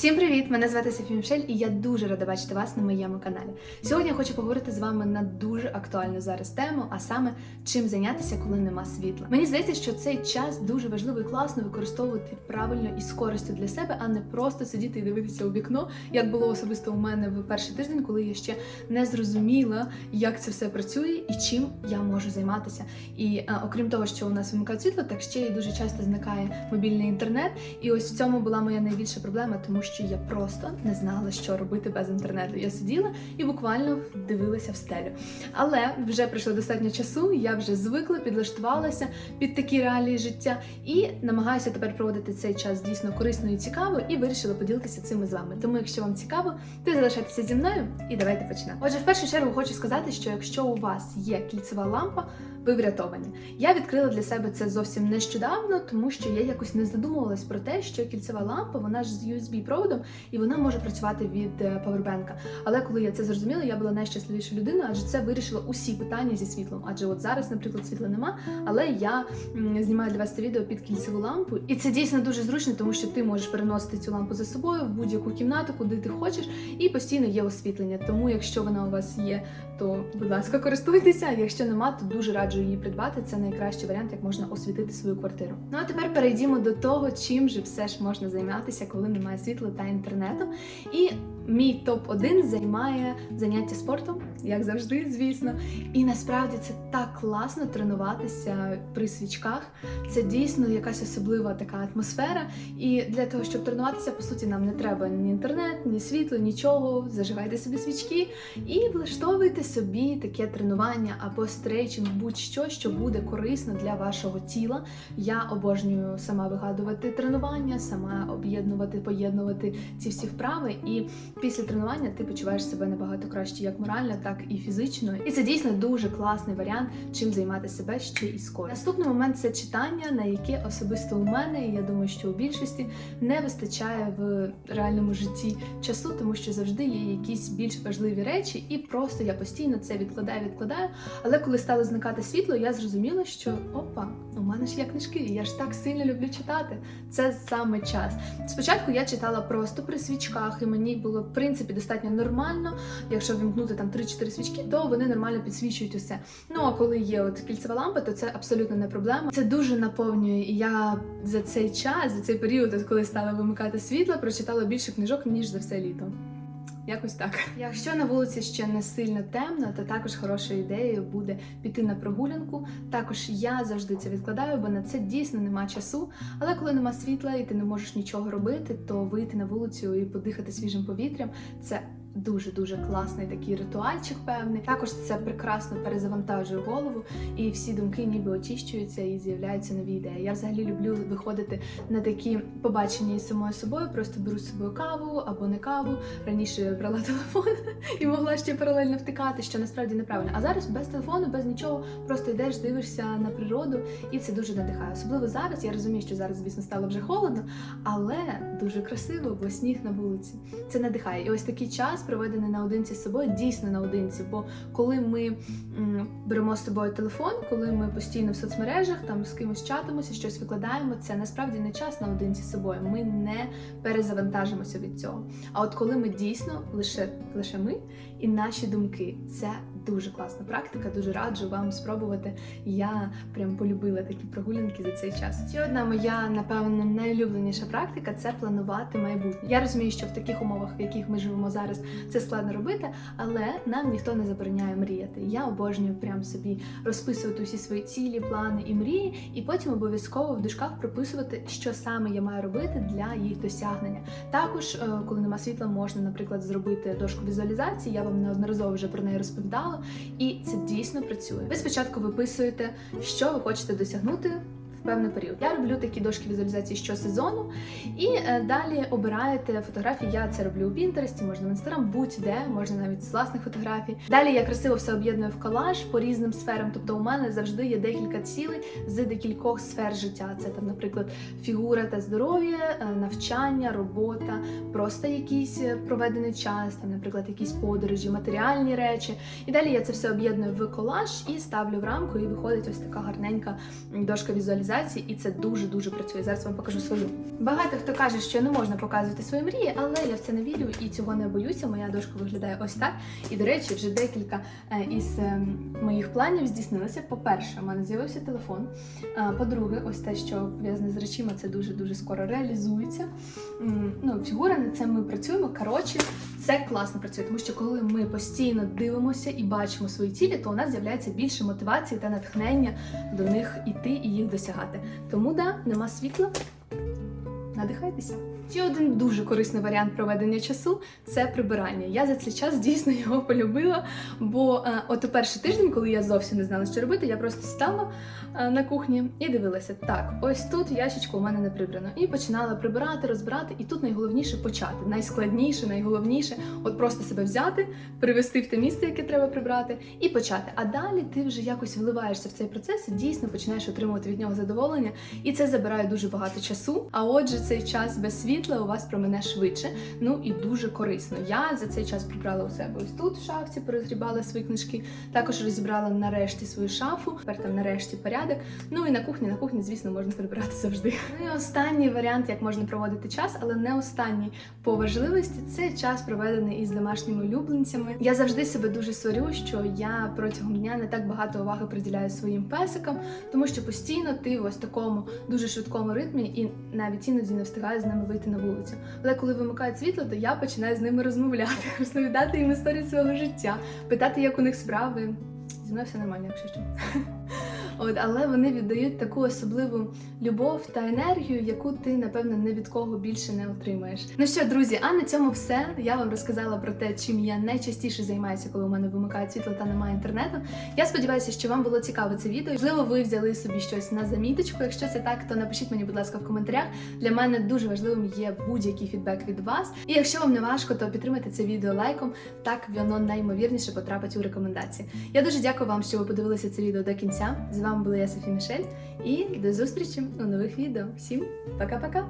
Всім привіт! Мене звати Софія Мішель, і я дуже рада бачити вас на моєму каналі. Сьогодні я хочу поговорити з вами на дуже актуальну зараз тему, а саме чим зайнятися, коли нема світла. Мені здається, що цей час дуже важливо і класно використовувати правильно і з користю для себе, а не просто сидіти і дивитися у вікно, як було особисто у мене в перший тиждень, коли я ще не зрозуміла, як це все працює і чим я можу займатися. І а, окрім того, що у нас вимикають світло, так ще й дуже часто зникає мобільний інтернет. І ось в цьому була моя найбільша проблема, тому я просто не знала, що робити без інтернету. Я сиділа і буквально дивилася в стелю. Але вже пройшло достатньо часу, я вже звикла, підлаштувалася під такі реалії життя і намагаюся тепер проводити цей час дійсно корисно і цікаво, і вирішила поділитися цим із вами. Тому, якщо вам цікаво, то залишайтеся зі мною і давайте починати. Отже, в першу чергу хочу сказати, що якщо у вас є кільцева лампа, ви врятовані. Я відкрила для себе це зовсім нещодавно, тому що я якось не задумувалась про те, що кільцева лампа, вона ж з USB проводом і вона може працювати від е, павербенка. Але коли я це зрозуміла, я була найщасливіша людина, адже це вирішило усі питання зі світлом. Адже от зараз, наприклад, світла нема, але я знімаю для вас це відео під кільцеву лампу, і це дійсно дуже зручно, тому що ти можеш переносити цю лампу за собою в будь-яку кімнату, куди ти хочеш, і постійно є освітлення. Тому, якщо вона у вас є, то будь ласка, користуйтеся. Якщо нема, то дуже раджу її придбати. Це найкращий варіант, як можна освітити свою квартиру. Ну а тепер перейдімо до того, чим же все ж можна займатися, коли немає світла та інтернету. І мій топ 1 займає заняття спортом, як завжди, звісно. І насправді це так класно тренуватися при свічках. Це дійсно якась особлива така атмосфера. І для того, щоб тренуватися, по суті, нам не треба ні інтернет, ні світло, нічого. Зажигайте собі свічки і влаштовуйте собі таке тренування або стрейчинг, будь-що, що буде корисно для вашого тіла. Я обожнюю сама вигадувати тренування, сама об'єднувати, поєднувати ці всі вправи. І після тренування ти почуваєш себе набагато краще, як морально, так і фізично. І це дійсно дуже класний варіант, чим займати себе ще і користю. Наступний момент це читання, на яке особисто у мене, і я думаю, що у більшості не вистачає в реальному житті часу, тому що завжди є якісь більш важливі речі, і просто я постійно це відкладаю, відкладаю. Але коли стало зникати світло, я зрозуміла, що опа, у мене ж є книжки, і я ж так сильно люблю читати. Це саме час. Спочатку я читала просто при свічках, і мені було принципі достатньо нормально. Якщо вімкнути там 3-4 свічки, то вони нормально підсвічують усе. Ну а коли є от кільцева лампа, то це абсолютно не проблема. Це дуже наповнює. І я за цей час, за цей період, от коли стала вимикати світло, прочитала більше книжок ніж за все літо. Якось так. Якщо на вулиці ще не сильно темно, то також хорошою ідеєю буде піти на прогулянку. Також я завжди це відкладаю, бо на це дійсно нема часу. Але коли нема світла і ти не можеш нічого робити, то вийти на вулицю і подихати свіжим повітрям це. Дуже дуже класний такий ритуальчик певний. Також це прекрасно перезавантажує голову, і всі думки ніби очищуються і з'являються нові ідеї. Я взагалі люблю виходити на такі побачення із самою собою. Просто беру з собою каву або не каву. Раніше я брала телефон і могла ще паралельно втикати, що насправді неправильно. А зараз без телефону, без нічого, просто йдеш, дивишся на природу, і це дуже надихає. Особливо зараз. Я розумію, що зараз, звісно, стало вже холодно, але дуже красиво, бо сніг на вулиці. Це надихає. І ось такий час проведений наодинці з собою, дійсно наодинці. Бо коли ми беремо з собою телефон, коли ми постійно в соцмережах там з кимось чатимося, щось викладаємо, це насправді не час наодинці з собою. Ми не перезавантажимося від цього. А от коли ми дійсно лише лише ми і наші думки, це дуже класна практика. Дуже раджу вам спробувати. Я прям полюбила такі прогулянки за цей час. Ще одна моя, напевно, найулюбленіша практика це планувати майбутнє. Я розумію, що в таких умовах, в яких ми живемо зараз, це складно робити, але нам ніхто не забороняє мріяти. Я обожнюю прям собі розписувати усі свої цілі, плани і мрії, і потім обов'язково в дужках прописувати, що саме я маю робити для їх досягнення. Також, е, коли нема світла, можна, наприклад, зробити дошку візуалізації. Я вам неодноразово вже про неї розповідала, і це дійсно працює. Ви спочатку виписуєте, що ви хочете досягнути. Певний період. Я роблю такі дошки візуалізації щосезону, і е, далі обираєте фотографії. Я це роблю у Пінтересті, можна в інстаграм, будь-де, можна навіть з власних фотографій. Далі я красиво все об'єдную в колаж по різним сферам. Тобто, у мене завжди є декілька цілей з декількох сфер життя. Це там, наприклад, фігура та здоров'я, е, навчання, робота, просто якийсь е, проведений час, там, наприклад, якісь подорожі, матеріальні речі. І далі я це все об'єдную в колаж і ставлю в рамку, і виходить ось така гарненька дошка візуалізації автоматизації, і це дуже дуже працює. Зараз вам покажу свою. Багато хто каже, що не можна показувати свої мрії, але я в це не вірю і цього не боюся. Моя дошка виглядає ось так. І до речі, вже декілька е, із е, моїх планів здійснилися. По-перше, у мене з'явився телефон. По-друге, ось те, що пов'язане з речима, це дуже дуже скоро реалізується. Ну, фігура над цим ми працюємо. Коротше, це класно працює, тому що коли ми постійно дивимося і бачимо свої цілі, то у нас з'являється більше мотивації та натхнення до них іти і їх досягати. Тому да, нема світла. Надихайтеся. Ще один дуже корисний варіант проведення часу це прибирання. Я за цей час дійсно його полюбила. Бо е, от перший тиждень, коли я зовсім не знала, що робити, я просто стала е, на кухні і дивилася: так, ось тут ящичко у мене не прибрано. І починала прибирати, розбирати. І тут найголовніше почати. Найскладніше, найголовніше от просто себе взяти, привести в те місце, яке треба прибрати, і почати. А далі ти вже якось вливаєшся в цей процес і дійсно починаєш отримувати від нього задоволення. І це забирає дуже багато часу. А отже, цей час без світла у вас промене швидше. Ну і дуже корисно. Я за цей час прибрала у себе ось тут в шафці, порозгрібала свої книжки. Також розібрала нарешті свою шафу. Тепер там нарешті порядок. Ну і на кухні, на кухні, звісно, можна прибирати завжди. Ну і останній варіант, як можна проводити час, але не останній по важливості, це час проведений із домашніми улюбленцями. Я завжди себе дуже сварю, що я протягом дня не так багато уваги приділяю своїм песикам, тому що постійно ти в ось такому дуже швидкому ритмі і навіть іноді не встигаю з ними вийти на вулицю. Але коли вимикають світло, то я починаю з ними розмовляти, розповідати їм історію свого життя, питати, як у них справи. Зі мною все нормально, якщо що. От, але вони віддають таку особливу любов та енергію, яку ти, напевно, ні від кого більше не отримаєш. Ну що, друзі, а на цьому все. Я вам розказала про те, чим я найчастіше займаюся, коли у мене вимикають світло та немає інтернету. Я сподіваюся, що вам було цікаво це відео. Можливо, ви взяли собі щось на заміточку. Якщо це так, то напишіть мені, будь ласка, в коментарях. Для мене дуже важливим є будь-який фідбек від вас. І якщо вам не важко, то підтримайте це відео лайком. Так воно наймовірніше потрапить у рекомендації. Я дуже дякую вам, що ви подивилися це відео до кінця. З вами була я Софі Мішель, і до зустрічі у нових відео. Всім пока-пока!